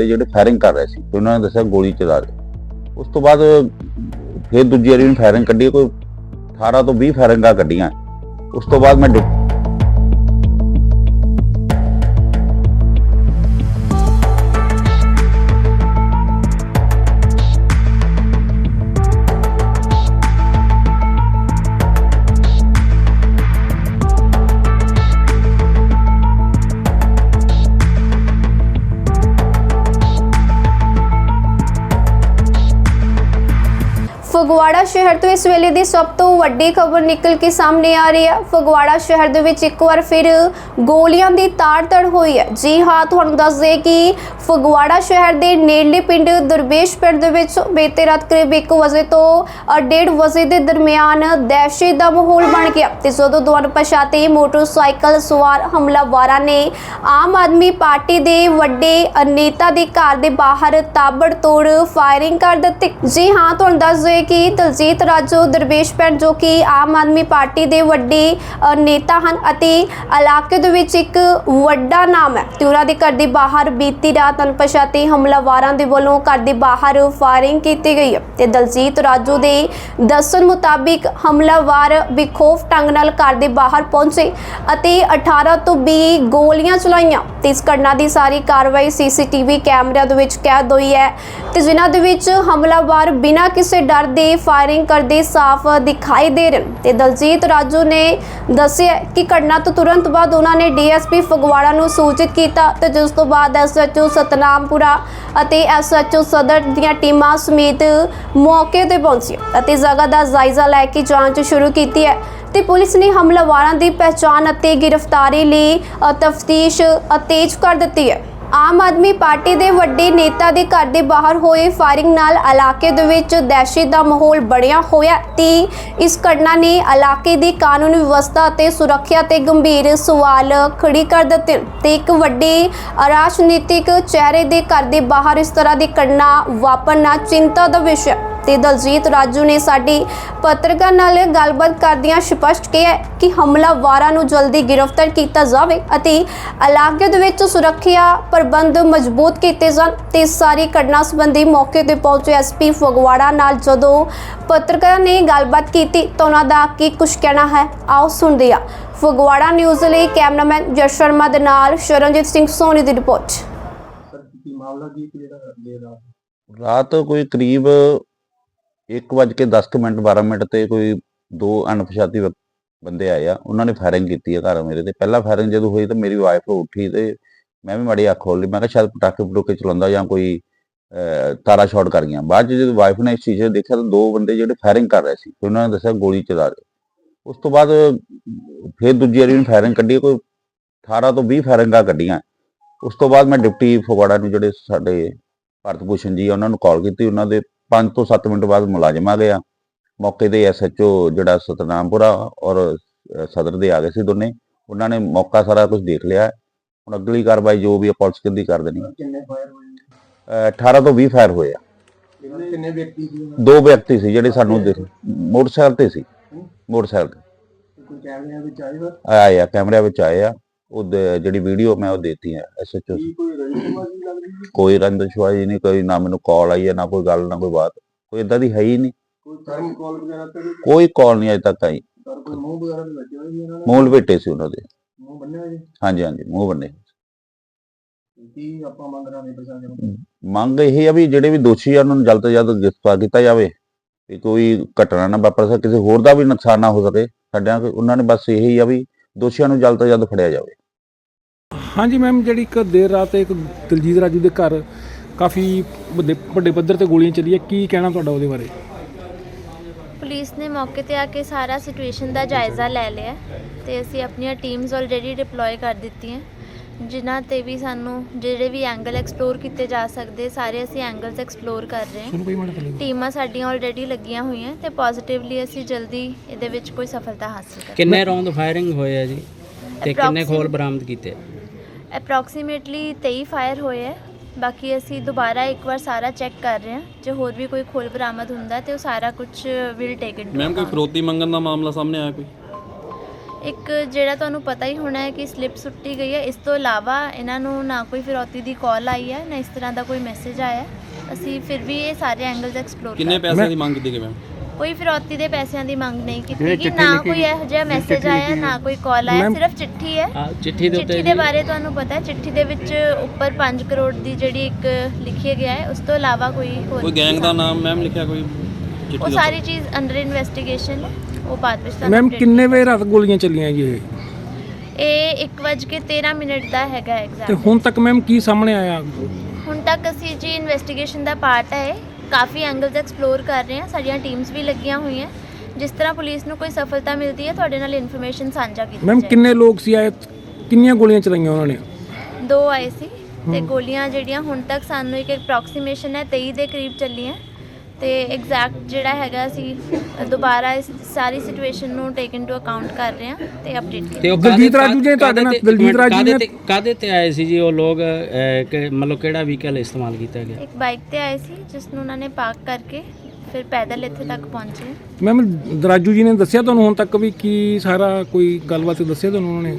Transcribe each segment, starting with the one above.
ਬੰਦੇ ਜਿਹੜੇ ਫਾਇਰਿੰਗ ਕਰ ਰਹੇ ਸੀ ਤੇ ਉਹਨਾਂ ਨੇ ਦੱਸਿਆ ਗੋਲੀ ਚਲਾ ਦੇ ਉਸ ਤੋਂ ਬਾਅਦ ਫਿਰ ਦੂਜੀ ਵਾਰੀ ਫਾਇਰਿੰਗ ਕੱਢੀ, ਕੋਈ 18 ਤੋਂ 20 ਫਾਇਰਿੰਗਾਂ ਕੱਢੀਆਂ। ਉਸ ਤੋਂ ਬਾਅਦ ਮੈਂ ਫਗਵਾੜਾ ਸ਼ਹਿਰ ਤੋਂ ਇਸ ਵੇਲੇ ਦੀ ਸਭ ਤੋਂ ਵੱਡੀ ਖਬਰ ਨਿਕਲ ਕੇ ਸਾਹਮਣੇ ਆ ਰਹੀ ਹੈ ਫਗਵਾੜਾ ਸ਼ਹਿਰ ਦੇ ਵਿੱਚ ਇੱਕ ਵਾਰ ਫਿਰ ਗੋਲੀਆਂ ਦੀ ਤਾੜ-ਤੜ ਹੋਈ ਹੈ। ਜੀ ਹਾਂ, ਤੁਹਾਨੂੰ ਦੱਸ ਦੇ ਕਿ ਫਗਵਾੜਾ ਸ਼ਹਿਰ ਦੇ ਨੇੜਲੇ ਪਿੰਡ ਦਰਵੇਸ਼ ਪਿੰਡ ਦੇ ਵਿੱਚ ਬੀਤੇ ਰਾਤ ਕਰੀਬ 1 ਵਜੇ ਤੋਂ 1:30 ਵਜੇ ਦੇ ਦਰਮਿਆਨ ਦਹਿਸ਼ਤ ਦਾ ਮਾਹੌਲ ਬਣ ਗਿਆ ਤੇ ਜਦੋਂ ਦੋ ਅਣਪਛਾਤੇ ਮੋਟਰਸਾਈਕਲ ਸਵਾਰ ਹਮਲਾਵਾਰਾਂ ਨੇ ਆਮ ਆਦਮੀ ਪਾਰਟੀ ਦੇ ਵੱਡੇ ਨੇਤਾ ਦੇ ਘਰ ਦੇ ਬਾਹਰ ਤਾਬੜ ਤੋੜ ਫਾਇਰਿੰਗ ਕਰ ਦਿੱਤੀ। ਜੀ ਹਾਂ, ਤੁਹਾਨੂੰ ਦੱਸ ਦੇ ਕਿ ਦਲਜੀਤ ਰਾਜੋ, ਦਰਵੇਸ਼ ਪਿੰਡ ਜੋ ਕਿ ਆਮ ਆਦਮੀ ਪਾਰਟੀ ਦੇ ਵੱਡੇ ਨੇਤਾ ਹਨ ਅਤੇ ਇਲਾਕੇ ਦੇ ਵਿੱਚ ਇੱਕ ਵੱਡਾ ਨਾਮ ਹੈ। ਤੇ ਉਹਨਾਂ ਦੇ ਘਰ ਦੇ ਬਾਹਰ ਬੀਤੀ ਰਾਤ ਅਣਪਛਾਤੇ ਹਮਲਾਵਾਰਾਂ ਦੇ ਵੱਲੋਂ ਘਰ ਦੇ ਬਾਹਰ ਫਾਇਰਿੰਗ ਕੀਤੀ ਗਈ ਹੈ ਤੇ ਦਲਜੀਤ ਰਾਜੂ ਦੇ ਦੱਸਣ ਮੁਤਾਬਿਕ ਹਮਲਾਵਾਰ ਬੇਖੌਫ ਢੰਗ ਨਾਲ ਘਰ ਦੇ ਬਾਹਰ ਪਹੁੰਚੇ ਅਤੇ 18 ਤੋਂ 20 ਗੋਲੀਆਂ ਚਲਾਈਆਂ ਤੇ ਇਸ ਘਟਨਾ ਦੀ ਸਾਰੀ ਕਾਰਵਾਈ ਸੀਸੀਟੀਵੀ ਕੈਮਰਿਆਂ ਦੇ ਵਿੱਚ ਕੈਦ ਹੋਈ ਹੈ ਤੇ ਜਿਨ੍ਹਾਂ ਦੇ ਵਿੱਚ ਹਮਲਾਵਾਰ ਬਿਨਾਂ ਕਿਸੇ ਡਰ ਦੇ ਫਾਇਰਿੰਗ ਕਰਦੇ ਸਾਫ਼ ਦਿਖਾਈ ਦੇ ਰਹੇ ਨੇ। ਤੇ ਦਲਜੀਤ ਰਾਜੂ ਨੇ ਦੱਸਿਆ ਕਿ ਘਟਨਾ ਤੋਂ ਤੁਰੰਤ ਬਾਅਦ ਉਹਨਾਂ ਨੇ ਡੀਐਸਪੀ ਫਗਵਾੜਾ ਨੂੰ ਸੂਚਿਤ ਕੀਤਾ ਤੇ ਜਿਸ ਤੋਂ ਬਾਅਦ ਐਸਐਚਓ ਸਤਨਾਮਪੁਰਾ ਅਤੇ ਐਸਐਚਓ ਸਦਰ ਦੀਆਂ ਟੀਮਾਂ ਸਮੇਤ ਮੌਕੇ ਤੇ ਪਹੁੰਚੀਆਂ ਅਤੇ ਜਗ੍ਹਾ ਦਾ ਜਾਇਜ਼ਾ ਲੈ ਕੇ ਜਾਂਚ ਸ਼ੁਰੂ ਕੀਤੀ ਹੈ। ਤੇ ਪੁਲਿਸ ਨੇ ਹਮਲਾਵਰਾਂ ਦੀ ਪਹਿਚਾਣ ਅਤੇ ਗ੍ਰਿਫਤਾਰੀ ਲਈ ਤਫਤੀਸ਼ ਤੇਜ਼ ਕਰ ਦਿੱਤੀ ਹੈ। ਆਮ ਆਦਮੀ ਪਾਰਟੀ ਦੇ ਵੱਡੇ ਨੇਤਾ ਦੇ ਘਰ ਦੇ ਬਾਹਰ ਹੋਏ ਫਾਇਰਿੰਗ ਨਾਲ ਇਲਾਕੇ ਦੇ ਵਿੱਚ ਦਹਿਸ਼ਤ ਦਾ ਮਾਹੌਲ ਬਣਿਆ ਹੋਇਆ ਤੇ ਇਸ ਘਟਨਾ ਨੇ ਇਲਾਕੇ ਦੀ ਕਾਨੂੰਨ ਵਿਵਸਥਾ ਅਤੇ ਸੁਰੱਖਿਆ ਤੇ ਗੰਭੀਰ ਸਵਾਲ ਖੜੀ ਕਰ ਦਿੱਤੇ ਨੇ ਤੇ ਇੱਕ ਵੱਡੇ ਰਾਜਨੀਤਿਕ ਚਿਹਰੇ ਦੇ ਘਰ ਦੇ ਬਾਹਰ ਇਸ ਤਰ੍ਹਾਂ ਦੀ ਘਟਨਾ ਵਾਪਰਨਾ ਚਿੰਤਾ ਦਾ ਵਿਸ਼ਾ ਹੈ। ਤੇ ਦਲਜੀਤ ਰਾਜੂ ਨੇ ਸਾਡੀ ਪੱਤਰਕਾਰ ਨਾਲ ਗੱਲਬਾਤ ਕਰਦਿਆਂ ਸਪਸ਼ਟ ਕਿਹਾ ਕਿ ਹਮਲਾਵਾਰਾਂ ਨੂੰ ਜਲਦੀ ਗ੍ਰਿਫਤਾਰ ਕੀਤਾ ਜਾਵੇ ਅਤੇ ਇਲਾਕੇ ਦੇ ਵਿੱਚ ਸੁਰੱਖਿਆ ਪ੍ਰਬੰਧ ਮਜ਼ਬੂਤ ਕੀਤੇ ਜਾਣ ਤੇ ਸਾਰੀ ਘਟਨਾ ਸੰਬੰਧੀ ਮੌਕੇ ਤੇ ਪਹੁੰਚੇ ਐਸਪੀ ਫਗਵਾੜਾ ਨਾਲ ਜਦੋਂ ਪੱਤਰਕਾਰਾਂ ਨੇ ਗੱਲਬਾਤ ਕੀਤੀ ਤਾਂ ਉਹਨਾਂ ਦਾ ਕੀ ਕੁਝ ਕਹਿਣਾ ਹੈ ਆਓ ਸੁਣਦੇ ਹਾਂ। ਫਗਵਾੜਾ ਨਿਊਜ਼ ਲਈ ਕੈਮਰਾਮੈਨ ਜਸ ਸ਼ਰਮਾ ਦੇ ਨਾਲ ਸ਼ਰਨਜੀਤ ਸਿੰਘ ਸੋਨੀ ਦੀ ਰਿਪੋਰਟ। ਸਰ ਕੀ ਮਾਮਲਾ ਕੀ ਸੀ ਜਿਹੜਾ ਦੇਰ ਰਾਤ ਰਾਤ ਕੋਈ ਕਰੀਬ 1:10 ਮਿੰਟ 12 ਮਿੰਟ ਤੇ ਕੋਈ ਦੋ ਅਣਪਛਾਤੀ ਵਿਅਕ- ਬੰਦੇ ਆਏ ਆ। ਉਹਨਾਂ ਨੇ ਫਾਇਰਿੰਗ ਕੀਤੀ ਆ ਘਰ ਮੇਰੇ ਤੇ। ਪਹਿਲਾ ਫਾਇਰਿੰਗ ਜਦੋਂ ਹੋਈ ਤਾਂ ਮੇਰੀ ਵਾਈਫ ਉੱਠੀ ਤੇ ਮੈਂ ਵੀ ਮਾੜੀ ਅੱਖ ਖੋਲ ਲਈ। ਮੈਂ ਕਿਹਾ ਸ਼ਾਇਦ ਪਟਾਕੇ ਪਟੂਕੇ ਚਲਾਉਂਦਾ ਜਾਂ ਕੋਈ ਅਹ, ਤਾਰਾ ਸ਼ਾਟ ਕਰ ਗਿਆ ਬਾਅਦ 'ਚ ਜਦੋਂ ਵਾਈਫ ਨੇ ਇਸ ਚੀਜ਼ ਨੂੰ ਦੇਖਿਆ ਤਾਂ ਦੋ ਬੰਦੇ ਜਿਹੜੇ ਫਾਇਰਿੰਗ ਕਰ ਰਹੇ ਸੀ ਤੇ ਉਹਨਾਂ ਨੇ ਦੱਸਿਆ ਗੋਲੀ ਚਲਾ ਰਹੇ ਉਸ ਤੋਂ ਬਾਅਦ ਫਿਰ ਦੂਜੀ ਵਾਰੀ ਫਾਇਰਿੰਗ ਕੱਢੀ ਕੋਈ 18 ਤੋਂ 20 ਫਾਇਰਿੰਗਾਂ ਕੱਢੀਆਂ। ਉਸ ਤੋਂ ਬਾਅਦ ਮੈਂ ਡਿਪਟੀ ਫਗਵਾੜਾ ਨੂੰ ਜਿਹੜੇ ਸਾਡੇ ਭਾਰਤ ਭੂਸ਼ਣ ਜੀ ਆ, ਉਹਨਾਂ ਨੂੰ ਕਾਲ ਕੀਤੀ। ਉਹਨਾਂ ਦੇ 5 ਤੋਂ 7 ਮਿੰਟ ਬਾਅਦ ਮੁਲਾਜ਼ਮ ਆ ਗਿਆ ਮੌਕੇ ਤੇ ਐਸਐਚਓ ਜਿਹੜਾ ਸਤਨਾਮਪੁਰਾ ਔਰ ਸਦਰ ਦੇ ਆ ਗਏ ਸੀ ਦੋਨੇ। ਉਹਨਾਂ ਨੇ ਮੌਕਾ ਸਾਰਾ ਕੁਝ ਦੇਖ ਲਿਆ। ਹੈ। ਹੁਣ ਅਗਲੀ ਕਾਰਵਾਈ ਜੋ ਵੀ ਆ ਪੁਲਿਸ ਕਿੰਦੀ ਕਰ ਦੇਣੀ ਹੈ। ਕਿੰਨੇ ਫਾਇਰ ਹੋਏ ਨੇ? ਅ, 18 ਤੋਂ 20 ਫਾਇਰ ਹੋਏ ਆ। ਕਿੰਨੇ ਵਿਅਕਤੀ ਸੀ ਦੋ? ਵਿਅਕਤੀ ਸੀ ਜਿਹੜੇ ਸਾਨੂੰ ਦਿਖ- ਮੋਟਰਸਾਈਕਲ ਤੇ ਸੀ। ਮੋਟਰਸਾਈਕਲ ਤੇ। ਦੇ? ਕੋਈ ਕੈਮਰਿਆਂ ਵਿੱਚ ਆਏ ਸਰ ਆਏ ਆ ਕੈਮਰਿਆਂ ਵਿੱਚ ਆਏ ਆ। ਉਹ ਦ- ਜਿਹੜੀ ਵੀਡੀਓ ਮੈਂ ਉਹ ਦੇਤੀ ਹੈ ਐਸਐਚਓ ਕੋਈ ਸੀ? ਕੋਈ ਰੰਦਸ਼ਵਾਈ ਨਹੀਂ ਕੋਈ ਨਾ ਮੈਨੂੰ ਕਾਲ ਆਈ ਹੈ ਨਾ ਕੋਈ ਗੱਲ ਨਾ ਕੋਈ ਬਾਤ। ਕੋਈ ਇਦਾਂ ਦੀ ਹੈ ਹੀ ਨਹੀਂ। ਕੋਈ ਕਰਮ ਕਾਲ ਵਗੈਰਾ ਤੇ ਕੋਈ ਕਾਲ ਨਹੀਂ ਅਜੇ ਤੱਕ ਆਈ। ਕੋਈ ਮੂੰਹ ਵਗੈਰਾ ਤੇ ਲੱਗੇ ਹੋਏ ਸੀ ਇਹਨਾਂ ਦੇ? ਮੂਲ ਬੇਟੇ ਸੀ ਉਹਨਾਂ ਦੇ। ਮੂੰਹ ਬੰਨੇ ਹੋਏ ਸੀ? ਹਾਂਜੀ ਹਾਂਜੀ ਮੂੰਹ ਬੰਨੇ। ਕੀ ਆਪਾਂ ਮੰਗ ਰਹੇ ਹਾਂ ਪ੍ਰਸ਼ਾਸਨ? ਮੰਗ ਇਹ ਆ ਵੀ ਜਿਹੜੇ ਵੀ ਦੋਸ਼ੀ ਆ ਉਹਨਾਂ ਨੂੰ ਜਲਦ ਤੋਂ ਜਲਦ ਗ੍ਰਿਫਤਾਰ ਕੀਤਾ ਜਾਵੇ। ਤੇ ਕੋਈ ਘਟਨਾ ਨਾ ਵਾਪਰ ਸਕੇ ਕਿਸੇ ਹੋਰ ਦਾ ਵੀ ਨੁਕਸਾਨ ਨਾ ਹੋ ਸਕੇ। ਸਾਡਿਆਂ ਕੋ- ਉਹਨਾਂ ਨੇ ਬਸ ਇਹੀ ਆ ਵੀ ਦੋਸ਼ੀਆਂ ਨੂੰ ਜਲਦ ਤੋਂ ਜਲਦ ਫੜਿਆ ਜਾਵੇ। ਹਾਂਜੀ ਮੈਮ ਜਿਹੜੀ ਇੱਕ ਦੇਰ ਰਾਤ ਇੱਕ ਦਲਜੀਤ ਰਾਜੂ ਦੇ ਘਰ ਕਾਫੀ ਵੱਡੇ ਵੱਡੇ ਪੱਧਰ ਤੇ ਗੋਲੀਆਂ ਚੱਲੀਆਂ ਕੀ ਕਹਿਣਾ ਤੁਹਾਡਾ ਉਹਦੇ ਬਾਰੇ? ਪੁਲਿਸ ਨੇ ਮੌਕੇ ਤੇ ਆ ਕੇ ਸਾਰਾ ਸਿਚੁਏਸ਼ਨ ਦਾ ਜਾਇਜ਼ਾ ਲੈ ਲਿਆ ਤੇ ਅਸੀਂ ਆਪਣੀਆਂ ਟੀਮਸ ਆਲਰੇਡੀ ਡਿਪਲੋਏ ਕਰ ਦਿੱਤੀਆਂ। ਜਿਨ੍ਹਾਂ ਤੇ ਵੀ ਸਾਨੂੰ ਜਿਹੜੇ ਵੀ ਐਂਗਲ ਐਕਸਪਲੋਰ ਕੀਤੇ ਜਾ ਸਕਦੇ ਸਾਰੇ ਅਸੀਂ ਐਂਗਲਸ ਐਕਸਪਲੋਰ ਕਰ ਰਹੇ ਹਾਂ। ਟੀਮਾਂ ਸਾਡੀਆਂ ਆਲਰੇਡੀ ਲੱਗੀਆਂ ਹੋਈਆਂ ਤੇ ਪੋਜ਼ਿਟਿਵਲੀ ਅਸੀਂ ਜਲਦੀ ਇਹਦੇ ਵਿੱਚ ਕੋਈ ਸਫਲਤਾ ਹਾਸਲ ਕਰਾਂਗੇ ਕਿੰਨੇ ਰੌਂਦ ਫਾਇਰਿੰਗ ਹੋਏ ਆ ਜੀ ਤੇ ਕਿੰਨੇ ਖੋਲ ਬਰਾਮਦ ਕੀਤੇ? ਅਪਰੋਕਸੀਮੇਟਲੀ 23 ਫਾਇਰ ਹੋਏ ਹੈ। ਬਾਕੀ ਅਸੀਂ ਦੁਬਾਰਾ ਇੱਕ ਵਾਰ ਸਾਰਾ ਚੈੱਕ ਕਰ ਰਹੇ ਹਾਂ। ਜੇ ਹੋਰ ਵੀ ਕੋਈ ਖੋਲ ਬਰਾਮਦ ਹੁੰਦਾ ਤੇ ਉਹ ਸਾਰਾ ਕੁਝ ਵਿਲ ਟੇਕ ਇਟ ਮੈਮ ਕੋਈ ਫਰੋਤੀ ਮੰਗਣ ਦਾ ਮਾਮਲਾ ਸਾਹਮਣੇ ਆਇਆ ਕੋਈ? ਇੱਕ ਜਿਹੜਾ ਤੁਹਾਨੂੰ ਪਤਾ ਹੀ ਹੋਣਾ ਹੈ ਕਿ ਸਲਿੱਪ ਸੁੱਟੀ ਗਈ ਹੈ। ਇਸ ਤੋਂ ਇਲਾਵਾ ਇਹਨਾਂ ਨੂੰ ਨਾ ਕੋਈ ਫਿਰੌਤੀ ਦੀ ਕਾਲ ਆਈ ਹੈ ਨਾ ਇਸ ਤਰ੍ਹਾਂ ਦਾ ਕੋਈ ਮੈਸੇਜ ਆਇਆ ਹੈ। ਅਸੀਂ ਫਿਰ ਵੀ ਇਹ ਸਾਰੇ ਐਂਗਲਸ ਐਕਸਪਲੋਰ ਕਿੰਨੇ ਕਰ ਪੈਸਿਆਂ ਦੀ ਮੰਗ ਕੀਤੀ ਗਈ ਮੈਮ ਕੋਈ ਫਿਰੌਤੀ ਦੇ ਪੈਸਿਆਂ ਦੀ ਮੰਗ ਨਹੀਂ ਕੀਤੀ ਗਈ ਨਾ ਕੋਈ ਇਹੋ ਜਿਹਾ ਮੈਸੇਜ ਆਇਆ ਨਾ ਕੋਈ ਕਾਲ ਆਇਆ ਸਿਰਫ ਚਿੱਠੀ ਹੈ। ਚਿੱਠੀ ਦੇ ਉੱਤੇ ਚਿੱਠੀ ਦੇ ਬਾਰੇ ਤੁਹਾਨੂੰ ਪਤਾ ਹੈ ਚਿੱਠੀ ਦੇ ਵਿੱਚ ਉੱਪਰ 5 ਕਰੋੜ ਦੀ ਜਿਹੜੀ ਇੱਕ ਲਿਖਿਆ ਗਿਆ ਹੈ ਉਸ ਤੋਂ ਇਲਾਵਾ ਕੋਈ ਹੋਰ ਕੋਈ ਗੈਂਗ ਦਾ ਨਾਮ ਮੈਮ ਲਿਖਿਆ ਕੋਈ ਉਹ ਸਾਰੀ ਚੀਜ਼ ਅੰਡਰ ਇਨਵੈਸਟੀਗੇਸ਼ਨ ਹੈ ਉਹ ਬਾਅਦ ਵਿੱਚ ਤੁਹਾਨੂੰ ਮੈਮ ਕਿੰਨੇ ਵਜੇ ਰਾਤ ਗੋਲੀਆਂ ਚੱਲੀਆਂ ਜੀ ਇਹ? ਇਹ 1:13 ਮਿੰਟ ਦਾ ਹੈਗਾ ਤੇ ਐਗਜ਼ਾਮ ਹੁਣ ਤੱਕ ਮੈਮ ਕੀ ਸਾਹਮਣੇ ਆਇਆ? ਹੁਣ ਤੱਕ ਅਸੀਂ ਜੀ ਇਨਵੈਸਟੀਗੇਸ਼ਨ ਦਾ ਪਾਰਟ ਹੈ। ਕਾਫੀ ਐਂਗਲਸ ਐਕਸਪਲੋਰ ਕਰ ਰਹੇ ਹਾਂ। ਸਾਡੀਆਂ ਟੀਮਸ ਵੀ ਲੱਗੀਆਂ ਹੋਈਆਂ। ਜਿਸ ਤਰ੍ਹਾਂ ਪੁਲਿਸ ਨੂੰ ਕੋਈ ਸਫਲਤਾ ਮਿਲਦੀ ਹੈ ਤੁਹਾਡੇ ਨਾਲ ਇਨਫੋਰਮੇਸ਼ਨ ਸਾਂਝਾ ਕੀਤੀ ਮੈਮ ਜਾਏਗੀ। ਕਿੰਨੇ ਲੋਕ ਸੀ ਆਏ? ਕਿੰਨੀਆਂ ਗੋਲੀਆਂ ਚਲਾਈਆਂ ਉਹਨਾਂ ਨੇ? ਦੋ ਆਏ ਸੀ ਤੇ ਗੋਲੀਆਂ ਜਿਹੜੀਆਂ ਹੁਣ ਤੱਕ ਸਾਨੂੰ ਇੱਕ ਅਪਰੋਕਸੀਮੇਸ਼ਨ ਹੈ 23 ਦੇ ਕਰੀਬ ਚੱਲੀਆਂ। ਤੇ ਐਗਜ਼ੈਕਟ ਜਿਹੜਾ ਹੈਗਾ ਅਸੀਂ ਦੁਬਾਰਾ ਇਸ ਸਾਰੀ ਸਿਚੁਏਸ਼ਨ ਨੂੰ ਟੇਕ ਇਨਟੂ ਅਕਾਊਂਟ ਕਰ ਰਹੇ ਹਾਂ ਤੇ ਅਪਡੇਟ ਤੇ ਉਹ ਦਲਜੀਤ ਰਾਜੂ ਜੀ ਤੁਹਾਡੇ ਨਾਲ- ਦਲਜੀਤ ਰਾਜੂ ਨੇ- ਤੇ- ਕਾਹਦੇ ਤੇ ਆਏ ਸੀ ਜੀ ਉਹ ਲੋਕ ਮਤਲਬ ਕਿਹੜਾ ਵਹੀਕਲ ਇਸਤੇਮਾਲ ਕੀਤਾ ਗਿਆ? ਇੱਕ ਬਾਈਕ ਤੇ ਆਏ ਸੀ ਜਿਸ ਨੂੰ ਉਹਨਾਂ ਨੇ ਪਾਰਕ ਕਰਕੇ ਫਿਰ ਪੈਦਲ ਇੱਥੇ ਤੱਕ ਪਹੁੰਚੇ। ਮੈਮ ਰਾਜੂ ਜੀ ਨੇ ਦੱਸਿਆ ਤੁਹਾਨੂੰ ਹੁਣ ਤੱਕ ਵੀ ਕੀ ਸਾਰਾ ਕੋਈ ਗੱਲਬਾਤ ਦੱਸਿਆ ਤੁਹਾਨੂੰ ਉਹਨਾਂ ਨੇ?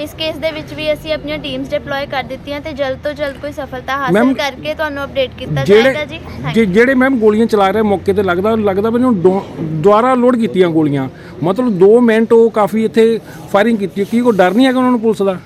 ਇਸ ਕੇਸ ਦੇ ਵਿੱਚ ਵੀ ਅਸੀਂ ਆਪਣੀਆਂ ਟੀਮਸ ਡਿਪਲੋਏ ਕਰ ਦਿੱਤੀਆਂ ਤੇ ਜਲਦ ਤੋਂ ਜਲਦ ਕੋਈ ਸਫਲਤਾ ਹਾਸਲ Ma'am, ਕਰਕੇ ਤੁਹਾਨੂੰ ਅਪਡੇਟ ਕੀਤਾ ਜਾਏਗਾ ਜੀ। ਜਿਹੜੇ ਮੈਮ ਗੋਲੀਆਂ ਚਲਾ ਰਹੇ ਮੌਕੇ ਤੇ ਲੱਗਦਾ ਲੱਗਦਾ ਵੀ ਉਹਨੂੰ ਦੋ- ਦੁਬਾਰਾ ਲੋਡ ਕੀਤੀਆਂ ਗੋਲੀਆਂ। ਮਤਲਬ 2 ਮਿੰਟ ਉਹ ਕਾਫੀ ਇੱਥੇ ਫਾਇਰਿੰਗ ਕੀਤੀ ਕੀ ਕੋਈ ਡਰ ਨਹੀਂ ਹੈਗਾ ਉਹਨਾਂ ਨੂੰ ਪੁਲਿਸ ਦਾ?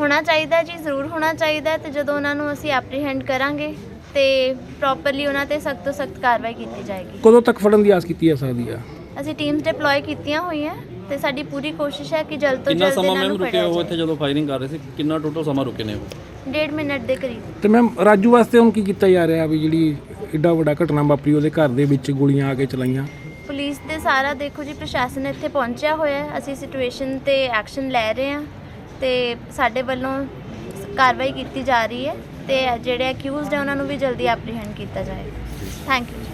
ਹੋਣਾ ਚਾਹੀਦਾ ਜੀ ਜ਼ਰੂਰ ਹੋਣਾ ਚਾਹੀਦਾ ਤੇ ਜਦੋਂ ਉਹਨਾਂ ਨੂੰ ਅਸੀਂ ਐਪਰੀਹੈਂਡ ਕਰਾਂਗੇ ਤੇ ਪ੍ਰੋਪਰਲੀ ਉਹਨਾਂ ਤੇ ਸਖਤ ਤੋਂ ਸਖਤ ਕਾਰਵਾਈ ਕੀਤੀ ਜਾਏਗੀ। ਕਦੋਂ ਤੱਕ ਫੜਨ ਦੀ ਆਸ ਕੀਤੀ ਜਾ ਸਕਦੀ ਆ? ਅਸੀਂ ਟੀਮਸ ਡਿਪਲੋਏ ਕੀਤੀਆਂ ਹੋਈਆਂ। ਤੇ ਸਾਡੀ ਪੂਰੀ ਕੋਸ਼ਿਸ਼ ਹੈ ਕਿ ਜਲਦ ਤੋਂ ਕਿੰਨਾ ਜਲਦ ਸਮਾਂ ਇਹਨਾਂ ਮੈਮ ਨੂੰ ਰੁਕੇ ਫੜਿਆ ਜਾਏ ਇੱਥੇ ਜਦੋਂ ਫਾਇਰਿੰਗ ਕਰ ਰਹੇ ਸੀ? ਕਿੰਨਾ ਟੋਟਲ ਸਮਾਂ ਰੁਕੇ ਨੇ ਉਹ? ਡੇਢ ਮਿੰਟ ਦੇ ਕਰੀਬ। ਤੇ ਮੈਮ ਰਾਜੂ ਵਾਸਤੇ ਹੁਣ ਕੀ ਕੀਤਾ ਜਾ ਰਿਹਾ ਵੀ ਜਿਹੜੀ ਏਡਾ ਵੱਡਾ ਘਟਨਾ ਵਾਪਰੀ ਉਹਦੇ ਘਰ ਦੇ ਵਿੱਚ ਗੋਲੀਆਂ ਆ ਕੇ ਚਲਾਈਆਂ? ਪੁਲਿਸ ਦੇ ਸਾਰਾ ਦੇਖੋ ਜੀ ਪ੍ਰਸ਼ਾਸਨ ਇੱਥੇ ਪਹੁੰਚਿਆ ਹੋਇਆ ਹੈ। ਅਸੀਂ ਸਿਚੁਏਸ਼ਨ ਤੇ ਐਕਸ਼ਨ ਲੈ ਰਹੇ ਹਾਂ ਤੇ ਸਾਡੇ ਵੱਲੋਂ ਕਾਰਵਾਈ ਕੀਤੀ ਜਾ ਰਹੀ ਹੈ ਤੇ ਜਿਹੜੇ ਅਕਿਊਜ਼ਡ ਹੈ ਉਹਨਾਂ ਨੂੰ ਵੀ ਜਲਦੀ ਐਪਰੀਹੈਂਡ ਕੀਤਾ ਜਾਏ ਥੈਂਕ ਯੂ